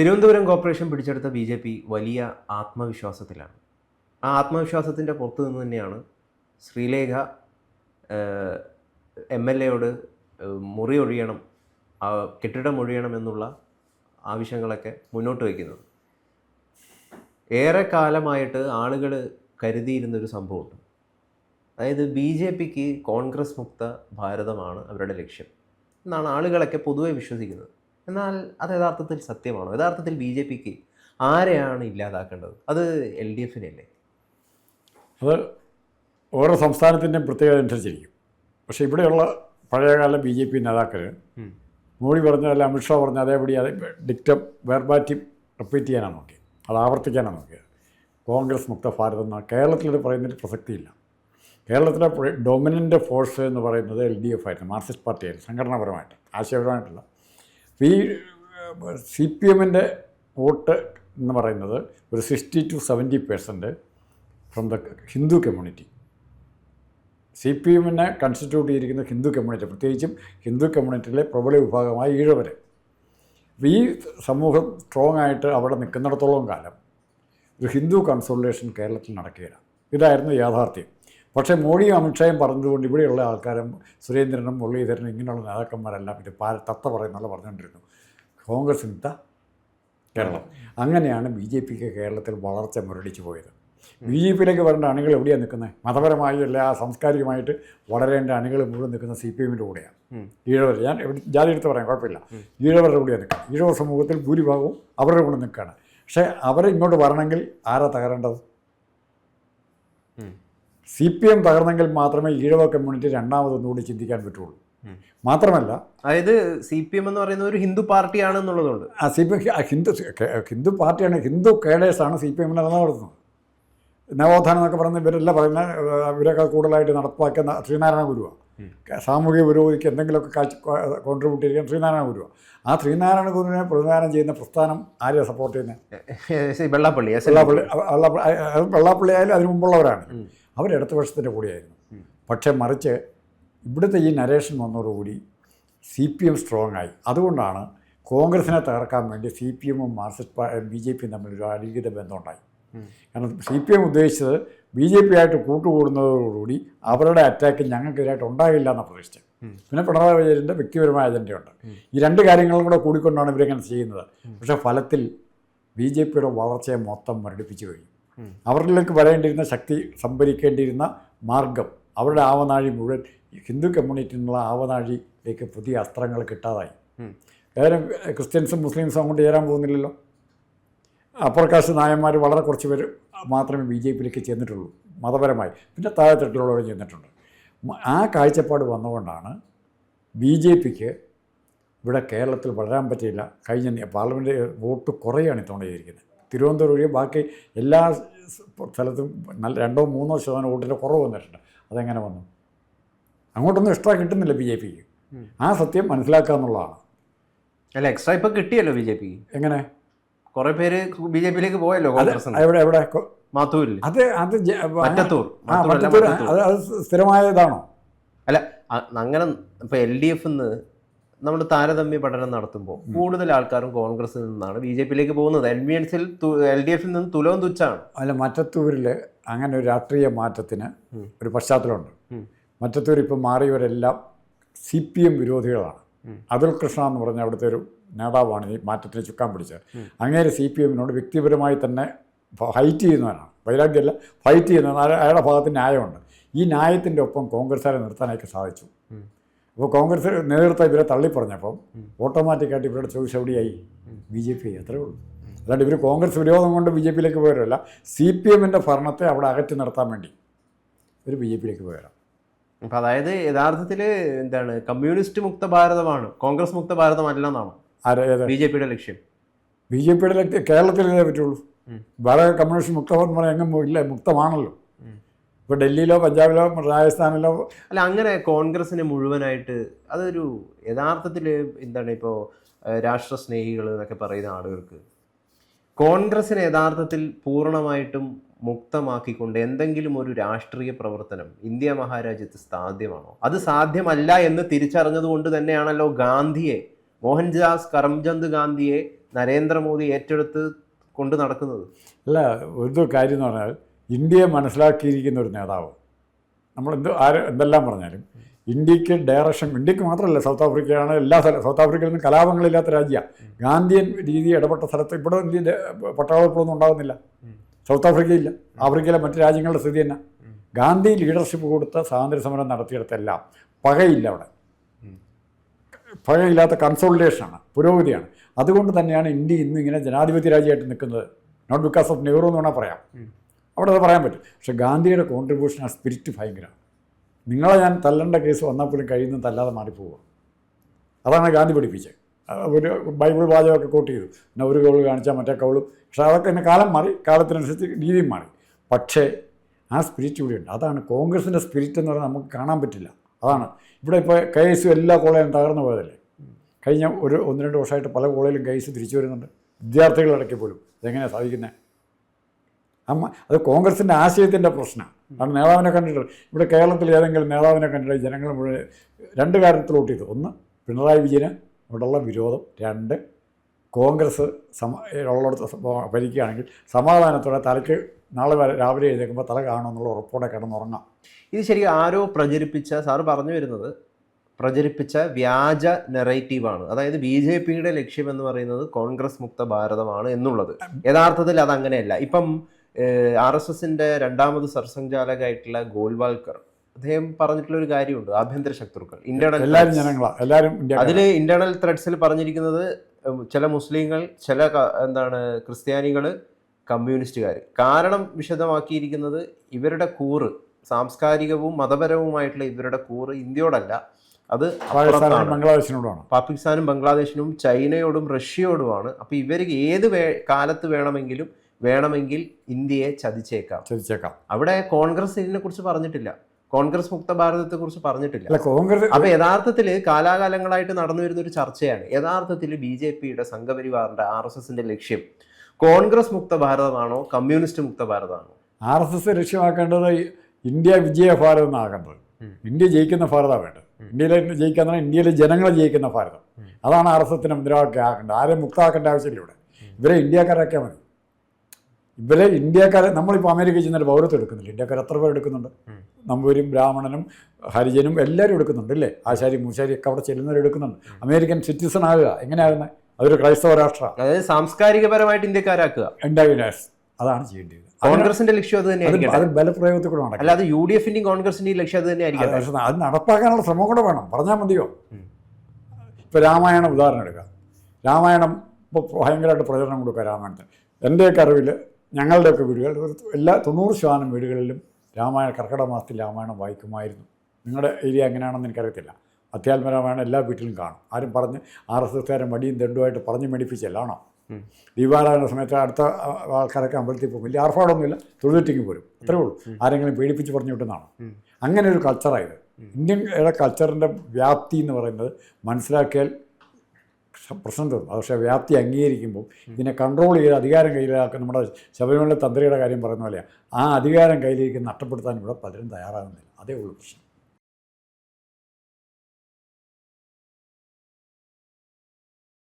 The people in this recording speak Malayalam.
തിരുവനന്തപുരം കോർപ്പറേഷൻ പിടിച്ചെടുത്ത ബി ജെ പി വലിയ ആത്മവിശ്വാസത്തിലാണ്. ആ ആത്മവിശ്വാസത്തിന്റെ പുറത്തു നിന്ന് തന്നെയാണ് ശ്രീലേഖ എം എൽ എയോട് മുറി ഒഴിയണം കെട്ടിടം ഒഴിയണം എന്നുള്ള ആവശ്യങ്ങളൊക്കെ മുന്നോട്ട് വയ്ക്കുന്നത്. ഏറെ കാലമായിട്ട് ആളുകൾ കരുതിയിരുന്നൊരു സംഭവമുണ്ട്. അതായത് ബി ജെ പിക്ക് കോൺഗ്രസ് മുക്ത ഭാരതമാണ് അവരുടെ ലക്ഷ്യം. എന്നാണ് ആളുകളൊക്കെ പൊതുവെ വിശ്വസിക്കുന്നത്. എന്നാൽ അത് യഥാർത്ഥത്തിൽ സത്യമാണോ? യഥാർത്ഥത്തിൽ ബി ജെ പിക്ക് ആരെയാണ് ഇല്ലാതാക്കേണ്ടത്? അത് എൽ ഡി എഫിനല്ലേ? അത് ഓരോ സംസ്ഥാനത്തിന്റെയും പ്രത്യേകത അനുസരിച്ചിരിക്കും. പക്ഷേ ഇവിടെയുള്ള പഴയകാല ബി ജെ പി നേതാക്കൾ മോഡി പറഞ്ഞ അല്ല അമിത്ഷാ പറഞ്ഞ അതേപടി അതേ ഡിക്റ്റം വേർബാറ്റി റിപ്പീറ്റ് ചെയ്യാനാണ് നോക്കിയത്. അത് ആവർത്തിക്കാനാണ് നോക്കിയത്. കോൺഗ്രസ് മുക്ത ഭാരതം എന്ന കേരളത്തിൽ പറയുന്നതിൽ പ്രസക്തിയില്ല. കേരളത്തിലെ ഡൊമിനന്റ് ഫോഴ്സ് എന്ന് പറയുന്നത് എൽ ഡി എഫ് ആയിരുന്നു മാർക്സിസ്റ്റ് പാർട്ടിയായിരുന്നു സംഘടനാപരമായിട്ട് ആശയപരമായിട്ടുള്ള ഈ സി പി എമ്മിന്റെ വോട്ട് എന്ന് പറയുന്നത് ഒരു sixty two seventy percent from the Hindu community. C P എമ്മിനെ കൺസ്റ്റിറ്റ്യൂട്ട് ചെയ്തിരിക്കുന്ന ഹിന്ദു കമ്മ്യൂണിറ്റി പ്രത്യേകിച്ചും ഹിന്ദു കമ്മ്യൂണിറ്റിയിലെ പ്രബല വിഭാഗമായ ഈഴവർ. ഈ സമൂഹം സ്ട്രോങ് ആയിട്ട് അവിടെ നിൽക്കുന്നിടത്തോളം കാലം ഒരു ഹിന്ദു കൺസോളിഡേഷൻ കേരളത്തിൽ നടക്കുകയില്ല ഇതായിരുന്നു യാഥാർത്ഥ്യം. പക്ഷേ മോഡിയും അമിത്ഷായും പറഞ്ഞതുകൊണ്ട് ഇവിടെയുള്ള ആൾക്കാരും സുരേന്ദ്രനും മുരളീധരനും ഇങ്ങനെയുള്ള നേതാക്കന്മാരെല്ലാം ഇത് പാര തത്ത പറയുന്നുള്ള പറഞ്ഞുകൊണ്ടിരുന്നു. കോൺഗ്രസ് മുക്ത കേരളം. അങ്ങനെയാണ് ബി ജെ പിക്ക് കേരളത്തിൽ വളർച്ച മുരടിച്ചു പോയത്. ബി ജെ പിയിലേക്ക് വരേണ്ട അണികൾ എവിടെയാണ് നിൽക്കുന്നത്? മതപരമായി അല്ല സാംസ്കാരികമായിട്ട് വളരേണ്ട അണികൾ മുഴുവൻ നിൽക്കുന്ന സി പി എമ്മിന്റെ കൂടെയാണ്. ഈഴവർ ഞാൻ എവിടെ ജാതി എടുത്ത് പറയാം കുഴപ്പമില്ല. ഈഴവരുടെ കൂടെയാണ് നിൽക്കുന്നത്. ഈഴവ സമൂഹത്തിൽ ഭൂരിഭാഗവും അവരുടെ കൂടെ നിൽക്കുകയാണ്. പക്ഷേ അവരെ ഇങ്ങോട്ട് വരണമെങ്കിൽ ആരാ തകരേണ്ടത്. സി പി എം തകർന്നെങ്കിൽ മാത്രമേ ഈഴവ കമ്മ്യൂണിറ്റി രണ്ടാമതൊന്നുകൂടി ചിന്തിക്കാൻ പറ്റുള്ളൂ. മാത്രമല്ല അതായത് സി പി എം എന്ന് പറയുന്നത് ഒരു ഹിന്ദു പാർട്ടിയാണ് എന്നുള്ളതുകൊണ്ട്. ആ C P M Hindu Hindu പാർട്ടിയാണ് ഹിന്ദു കേഡേഴ്സാണ് സി പി എമ്മിനെ നിലനിർത്തുന്നത്. നവോത്ഥാനം എന്നൊക്കെ പറയുന്ന ഇവരെല്ലാം പറയുന്ന ഇവരൊക്കെ കൂടുതലായിട്ട് നടപ്പാക്കിയ ശ്രീനാരായണ ഗുരുവാണ് സാമൂഹിക പുരോഗതിക്ക് എന്തെങ്കിലുമൊക്കെ കാഴ്ച കോൺട്രിബ്യൂട്ട് ചെയ്യാൻ ശ്രീനാരായണ ഗുരുവാണ് ആ ശ്രീനാരായണ ഗുരുവിനെ പ്രതിദാനം ചെയ്യുന്ന പ്രസ്ഥാനം ആരെയാണ് സപ്പോർട്ട് ചെയ്യുന്നത് വെള്ളാപ്പള്ളി വെള്ളാപ്പള്ളി വെള്ളാപ്പള്ളി ആയാലും അതിന് മുമ്പുള്ളവരാണ്. അവർ ഇടതുപക്ഷത്തിന്റെ കൂടെയായിരുന്നു പക്ഷേ മറിച്ച് ഇവിടുത്തെ ഈ നരേഷൻ വന്നതോടുകൂടി സി പി എം സ്ട്രോങ് ആയി അതുകൊണ്ടാണ് കോൺഗ്രസിനെ തകർക്കാൻ വേണ്ടി സി പി എമ്മും മാർക്സിസ്റ്റ് ബി ജെ പിയും തമ്മിൽ ഒരു അലിഖിത ബന്ധമുണ്ടായി. കാരണം സി പി എം ഉദ്ദേശിച്ചത് ബി ജെ പി ആയിട്ട് കൂട്ടുകൂടുന്നതോടുകൂടി അവരുടെ അറ്റാക്ക് ഞങ്ങൾക്കെതിരായിട്ട് ഉണ്ടാകില്ല എന്ന പ്രതീക്ഷിച്ചത് ഉം. പിന്നെ പിണറായി വിജയന്റെ വ്യക്തിപരമായ അജണ്ടയുണ്ട് ഈ രണ്ട് കാര്യങ്ങളും കൂടെ കൂടിക്കൊണ്ടാണ് ഇവരിങ്ങനെ ചെയ്യുന്നത് പക്ഷേ ഫലത്തിൽ ബി ജെ പിയുടെ വളർച്ചയെ മൊത്തം മരടിപ്പിച്ചു കഴിഞ്ഞു. അവരിലേക്ക് വരേണ്ടിയിരുന്ന ശക്തി സംഭരിക്കേണ്ടിയിരുന്ന മാർഗം അവരുടെ ആവനാഴി മുഴുവൻ ഹിന്ദു കമ്മ്യൂണിറ്റിനുള്ള ആവനാഴിയിലേക്ക് പുതിയ അസ്ത്രങ്ങൾ കിട്ടാതായി. ഏതായാലും ക്രിസ്ത്യൻസും മുസ്ലിംസും അങ്ങോട്ട് ചേരാൻ പോകുന്നില്ലല്ലോ. അപ്രകാശ നായന്മാർ വളരെ കുറച്ച് പേര് മാത്രമേ ബി ജെ പിയിലേക്ക് ചെന്നിട്ടുള്ളൂ മതപരമായി. പിന്നെ താഴെത്തട്ടിലുള്ളവരും ചെന്നിട്ടുണ്ട്. ആ കാഴ്ചപ്പാട് വന്നുകൊണ്ടാണ് ബി ജെ പിക്ക് ഇവിടെ കേരളത്തിൽ വളരാൻ പറ്റിയില്ല. കഴിഞ്ഞ പാർലമെന്റ് വോട്ട് കുറയാണ് ഇത്തവണ ചെയ്തിരിക്കുന്നത്. തിരുവനന്തപുരം ഒഴികെ ബാക്കി എല്ലാ സ്ഥലത്തും നല്ല രണ്ടോ മൂന്നോ ശതമാനം വോട്ടിന്റെ കുറവ് വന്നിട്ടുണ്ട്. അതെങ്ങനെ വന്നു? അങ്ങോട്ടൊന്നും എക്സ്ട്രാ കിട്ടുന്നില്ല ബി ജെ പിക്ക്. ആ സത്യം മനസ്സിലാക്കുക എന്നുള്ളതാണ്. അല്ല എക്സ്ട്രാ ഇപ്പം കിട്ടിയല്ലോ ബി ജെ പി എങ്ങനെ? കുറേ പേര് ബി ജെ പിയിലേക്ക് പോയല്ലോ എവിടെ എവിടെ? മാത്തൂരിൽ അത് അത് മറ്റത്തൂർ. അത് സ്ഥിരമായ ഇതാണോ അല്ല അങ്ങനെ ഇപ്പം എൽ ഡി എഫ് നമ്മൾ താരതമ്യ പഠനം നടത്തുമ്പോൾ കൂടുതൽ ആൾക്കാരും കോൺഗ്രസിൽ നിന്നാണ് ബി ജെ പിയിലേക്ക് പോകുന്നത്. എൽ ബി എൻസിൽ എൽ ഡി എഫിൽ നിന്ന് തുലവും തുച്ഛാണ് അല്ല മറ്റത്തൂരിൽ അങ്ങനെ ഒരു രാഷ്ട്രീയ മാറ്റത്തിന് ഒരു പശ്ചാത്തലമുണ്ട്. മറ്റത്തൂർ ഇപ്പം മാറിയവരെല്ലാം സി പി എം വിരോധികളാണ്. അതുൽ കൃഷ്ണ എന്ന് പറഞ്ഞ അവിടുത്തെ ഒരു നേതാവാണ് ഈ മാറ്റത്തിന് ചുക്കാൻ പിടിച്ചത്. അങ്ങനെ അങ്ങേര് സി പി എമ്മിനോട് വ്യക്തിപരമായി തന്നെ ഫൈറ്റ് ചെയ്യുന്നവനാണ്. വൈരാഗ്യമല്ല ഫൈറ്റ് ചെയ്യുന്ന അയാളുടെ ഭാഗത്ത് ന്യായമുണ്ട്. ഈ ന്യായത്തിന്റെ ഒപ്പം കോൺഗ്രസ്സുകാരെ നിർത്താനായിട്ട് സാധിച്ചു. അപ്പോൾ കോൺഗ്രസ് നേതൃത്വം ഇവരെ തള്ളിപ്പറഞ്ഞപ്പം. ഓട്ടോമാറ്റിക്കായിട്ട് ഇവരുടെ ചോയ്സ് എവിടെയായി? B J P. അത്രേ ഉള്ളൂ. അല്ലാണ്ട് ഇവർ കോൺഗ്രസ് വിരോധം കൊണ്ട് ബി ജെ പിയിലേക്ക് പോയവരല്ല സി പി എമ്മിന്റെ ഭരണത്തെ അവിടെ അകറ്റി നിർത്താൻ വേണ്ടി ഇവർ ബി ജെ പിയിലേക്ക് പോയവരാണ് അപ്പം അതായത് യഥാർത്ഥത്തിൽ എന്താണ് കമ്മ്യൂണിസ്റ്റ് മുക്ത ഭാരതമാണ് കോൺഗ്രസ് മുക്ത ഭാരതമല്ല എന്നാണ്? ബി ജെ പിയുടെ ലക്ഷ്യം. ബി ജെ പിയുടെ കേരളത്തിൽ ഇതേ പറ്റുള്ളൂ. വേറെ കമ്മ്യൂണിസ്റ്റ് മുക്തമെന്ന് പറയാൻ എങ്ങും ഇല്ല മുക്തമാണല്ലോ. ഇപ്പോൾ ഡൽഹിയിലോ പഞ്ചാബിലോ രാജസ്ഥാനിലോ അല്ല അങ്ങനെ കോൺഗ്രസിന് മുഴുവനായിട്ട് അതൊരു യഥാർത്ഥത്തിൽ എന്താണ് ഇപ്പോൾ രാഷ്ട്ര സ്നേഹികൾ എന്നൊക്കെ പറയുന്ന ആളുകൾക്ക് കോൺഗ്രസിനെ യഥാർത്ഥത്തിൽ പൂർണമായിട്ടും മുക്തമാക്കിക്കൊണ്ട് എന്തെങ്കിലും ഒരു രാഷ്ട്രീയ പ്രവർത്തനം ഇന്ത്യ മഹാരാജ്യത്ത് സാധ്യമാണോ? അത് സാധ്യമല്ല എന്ന് തിരിച്ചറിഞ്ഞതുകൊണ്ട് തന്നെയാണല്ലോ ഗാന്ധിയെ മോഹൻദാസ് കരംചന്ദ് ഗാന്ധിയെ നരേന്ദ്രമോദി ഏറ്റെടുത്ത് കൊണ്ട് നടക്കുന്നത്. അല്ല ഒരു കാര്യം എന്ന് പറഞ്ഞാൽ ഇന്ത്യയെ മനസ്സിലാക്കിയിരിക്കുന്ന ഒരു നേതാവ്. നമ്മൾ എന്ത് ആര് എന്തെല്ലാം പറഞ്ഞാലും ഇന്ത്യയ്ക്ക് ഡയറക്ഷൻ ഇന്ത്യയ്ക്ക് മാത്രമല്ല സൗത്ത് ആഫ്രിക്കയാണ് എല്ലാ സ്ഥലം സൗത്ത് ആഫ്രിക്കയിൽ നിന്ന് കലാപങ്ങളില്ലാത്ത രാജ്യമാണ് ഗാന്ധിയൻ രീതി ഇടപെട്ട സ്ഥലത്ത് ഇവിടെ ഇന്ത്യന്റെ പട്ടാളപ്പൊന്നും ഉണ്ടാകുന്നില്ല. സൗത്ത് ആഫ്രിക്കയില്ല ആഫ്രിക്കയിലെ മറ്റ് രാജ്യങ്ങളുടെ സ്ഥിതി തന്നെ ഗാന്ധി ലീഡർഷിപ്പ് കൊടുത്ത സ്വാതന്ത്ര്യ സമരം നടത്തിയിടത്തെല്ലാം പകയില്ല അവിടെ. പകയില്ലാത്ത കൺസോളിഡേഷനാണ് പുരോഗതിയാണ്. അതുകൊണ്ട് തന്നെയാണ് ഇന്ത്യ ഇന്ന് ഇങ്ങനെ ജനാധിപത്യ രാജ്യമായിട്ട് നിൽക്കുന്നത്. നോട്ട് ബിക്കോസ് ഓഫ് നെഹ്റു എന്ന് വേണമെങ്കിൽ പറയാം. അവിടെ അത് പറയാൻ പറ്റും. പക്ഷേ ഗാന്ധിയുടെ കോൺട്രിബ്യൂഷൻ ആ സ്പിരിറ്റ് ഭയങ്കരമാണ്. നിങ്ങളെ ഞാൻ തല്ലേണ്ട കേസ് വന്നാൽ പോലും കഴിയുന്ന തല്ലാതെ മാറിപ്പോവുക. അതാണ് ഗാന്ധി പഠിപ്പിച്ചത്. ഒരു ബൈബിൾ വാചകമൊക്കെ കോട്ട് ചെയ്തു. പിന്നെ ഒരു കൗൾ കാണിച്ചാൽ മറ്റേ കൗളും. പക്ഷേ അതൊക്കെ പിന്നെ കാലം മാറി കാലത്തിനനുസരിച്ച് രീതിയും മാറി. പക്ഷേ ആ സ്പിരിറ്റ് ഇവിടെ ഉണ്ട്. അതാണ് കോൺഗ്രസിന്റെ സ്പിരിറ്റ് എന്ന് പറഞ്ഞാൽ നമുക്ക് കാണാൻ പറ്റില്ല. അതാണ്. ഇവിടെ ഇപ്പോൾ കേസ് എല്ലാ കോളേജും തകർന്നു പോയതല്ലേ? കഴിഞ്ഞ ഒരു ഒന്ന് രണ്ട് വർഷമായിട്ട് പല കോളേജിലും കേസ് തിരിച്ചു വരുന്നുണ്ട്. വിദ്യാർത്ഥികളിടയ്ക്ക് പോലും. ഇതെങ്ങനെയാണ് സാധിക്കുന്നത്? അമ്മ അത് കോൺഗ്രസിന്റെ ആശയത്തിന്റെ പ്രശ്നമാണ്. കാരണം നേതാവിനെ കണ്ടിട്ട് ഇവിടെ കേരളത്തിൽ ഏതെങ്കിലും നേതാവിനെ കണ്ടിട്ട് ജനങ്ങൾ മുഴുവൻ രണ്ട് കാര്യത്തിൽ ഇത് ഒന്ന് പിണറായി വിജയന് ഇവിടെയുള്ള വിരോധം. രണ്ട് കോൺഗ്രസ് സമ ഉള്ളിടത്ത് ഭരിക്കുകയാണെങ്കിൽ സമാധാനത്തോടെ തലയ്ക്ക് നാളെ വരെ രാവിലെ എഴുന്നേൽക്കുമ്പോൾ തല കാണുമെന്നുള്ള ഉറപ്പോടെ കിടന്നുറങ്ങാം. ഇത് ശരിക്കും ആരോ പ്രചരിപ്പിച്ച സാറ് പറഞ്ഞു വരുന്നത് പ്രചരിപ്പിച്ച വ്യാജ നെറേറ്റീവാണ്. അതായത് ബി ജെ പിയുടെ ലക്ഷ്യം എന്ന് പറയുന്നത് കോൺഗ്രസ് മുക്ത ഭാരതമാണ് എന്നുള്ളത്. യഥാർത്ഥത്തിൽ അത് അങ്ങനെയല്ല. ഇപ്പം ആർ എസ് എസിന്റെ രണ്ടാമത് സർസംഘചാലകമായിട്ടുള്ള ഗോൾവാൾക്കർ അദ്ദേഹം പറഞ്ഞിട്ടുള്ള ഒരു കാര്യമുണ്ട് ആഭ്യന്തര ശത്രുക്കൾ. ഇന്റേണൽ എല്ലാവരും ജനങ്ങളാണ് എല്ലാവരും അതിൽ ഇന്റേണൽ ത്രെഡ്സിൽ പറഞ്ഞിരിക്കുന്നത് ചില മുസ്ലിങ്ങൾ ചില എന്താണ് ക്രിസ്ത്യാനികൾ കമ്മ്യൂണിസ്റ്റുകാർ. കാരണം വിശദമാക്കിയിരിക്കുന്നത് ഇവരുടെ കൂറ് സാംസ്കാരികവും മതപരവുമായിട്ടുള്ള ഇവരുടെ കൂറ് ഇന്ത്യയോടല്ല അത് ബംഗ്ലാദേശിനോടാണ്. പാകിസ്ഥാനും ബംഗ്ലാദേശിനും ചൈനയോടും റഷ്യയോടുമാണ്. അപ്പോൾ ഇവർക്ക് ഏത് വേ കാലത്ത് വേണമെങ്കിലും വേണമെങ്കിൽ ഇന്ത്യയെ ചതിച്ചേക്കാം. ചതിച്ചേക്കാം. അവിടെ കോൺഗ്രസ് ഇതിനെ കുറിച്ച് പറഞ്ഞിട്ടില്ല. കോൺഗ്രസ് മുക്ത ഭാരതത്തെ കുറിച്ച് പറഞ്ഞിട്ടില്ല. കോൺഗ്രസ് അപ്പൊ യഥാർത്ഥത്തിൽ കാലാകാലങ്ങളായിട്ട് നടന്നു വരുന്ന ഒരു ചർച്ചയാണ്. യഥാർത്ഥത്തിൽ ബി ജെ പിയുടെ സംഘപരിവാറിന്റെ ആർ എസ് എസിന്റെ ലക്ഷ്യം കോൺഗ്രസ് മുക്ത ഭാരതമാണോ കമ്മ്യൂണിസ്റ്റ് മുക്ത ഭാരതമാണോ? ആർ എസ് എസ് ലക്ഷ്യമാക്കേണ്ടത് ഇന്ത്യ വിജയ ഭാരതം എന്നാകേണ്ടത്. ഇന്ത്യ ജയിക്കുന്ന ഭാരതം വേണ്ടത്. ഇന്ത്യയിലെ ജയിക്കാന്ന് പറഞ്ഞാൽ ഇന്ത്യയിലെ ജനങ്ങളെ ജയിക്കുന്ന ഭാരതം. അതാണ് ആർ എസ് എസിന് മുദ്രാവാക്യം ആക്കേണ്ടത്. ആരെയും മുക്തമാക്കേണ്ട ആവശ്യമില്ല ഇവിടെ. ഇവരെ ഇന്ത്യക്കാരാക്കിയാൽ മതി. ഇവരെ ഇന്ത്യക്കാരെ നമ്മളിപ്പോൾ അമേരിക്കയിൽ ചെന്നിട്ട് പൗരത്വം എടുക്കുന്നില്ല. ഇന്ത്യക്കാർ എത്ര പേർ എടുക്കുന്നുണ്ട്. നമ്പൂരും ബ്രാഹ്മണനും ഹരിജനും എല്ലാവരും എടുക്കുന്നുണ്ട് അല്ലേ? ആശാരി മൂശാരി ഒക്കെ അവിടെ ചെല്ലുന്നവർ എടുക്കുന്നുണ്ട്. അമേരിക്കൻ സിറ്റിസൺ ആകുക. എങ്ങനെയാകുന്നത് അതൊരു ക്രൈസ്തവ രാഷ്ട്രമാണ് അതായത് സാംസ്കാരികപരമായിട്ട് ഇന്ത്യക്കാരാക്കുക. ഉണ്ടാവില്ലാസ് അതാണ് ചെയ്യേണ്ടത് കോൺഗ്രസിന്റെ ലക്ഷ്യം അത് തന്നെ അത് ബലപ്രയോഗത്തിൽ കൂടെ നടക്കും അല്ലാതെ യു ഡി എഫിന്റെയും കോൺഗ്രസിന്റെയും ലക്ഷ്യം അത് തന്നെയായിരിക്കും. അത് നടപ്പാക്കാനുള്ള ശ്രമം കൂടെ വേണം. പറഞ്ഞാൽ മതിയോ? ഇപ്പൊ ഇപ്പോൾ രാമായണം ഉദാഹരണം എടുക്കുക രാമായണം ഇപ്പോൾ ഭയങ്കരമായിട്ട് പ്രചരണം കൊടുക്കുക രാമായണത്തിന് എന്റെയൊക്കെ അറിവിൽ ഞങ്ങളുടെയൊക്കെ വീടുകൾ എല്ലാ തൊണ്ണൂറ് ശതമാനം വീടുകളിലും രാമായണ കർക്കിടക മാസത്തിൽ രാമായണം വായിക്കുമായിരുന്നു. നിങ്ങളുടെ ഏരിയ എങ്ങനെയാണെന്ന് എനിക്കറിയത്തില്ല. അത്യാത്മ രാമായണം എല്ലാ വീട്ടിലും കാണും. ആരും പറഞ്ഞ് ആർ എസ് എസ്കാരൻ മടിയും ദണ്ടുമായിട്ട് പറഞ്ഞ് മേടിപ്പിച്ചല്ലാണോ. ദീപാരാധന സമയത്ത് അടുത്ത ആൾക്കാരൊക്കെ അമ്പലത്തിൽ പോകും. വലിയ ആർഭാടമൊന്നുമില്ല. തൊഴിലെറ്റിക്ക് പോരും. അത്രേ ഉള്ളൂ. ആരെങ്കിലും പേടിപ്പിച്ച് പറഞ്ഞു വിട്ടുന്നതാണ്? അങ്ങനെ ഒരു കൾച്ചറായത് ഇന്ത്യയുടെ കൾച്ചറിന്റെ വ്യാപ്തി എന്ന് പറയുന്നത് മനസ്സിലാക്കിയാൽ പ്രശ്നം പക്ഷേ വ്യാപ്തി അംഗീകരിക്കുമ്പോൾ ഇതിനെ കൺട്രോൾ ചെയ്ത് അധികാരം കയ്യിലാക്കുന്ന നമ്മുടെ ശബരിമല തന്ത്രിയുടെ കാര്യം പറയുന്ന പോലെയാണ് ആ അധികാരം കയ്യിലേക്ക് നഷ്ടപ്പെടുത്താൻ ഇവിടെ പലരും തയ്യാറാകുന്നില്ല. അതേ ഉള്ളൂ പ്രശ്നം.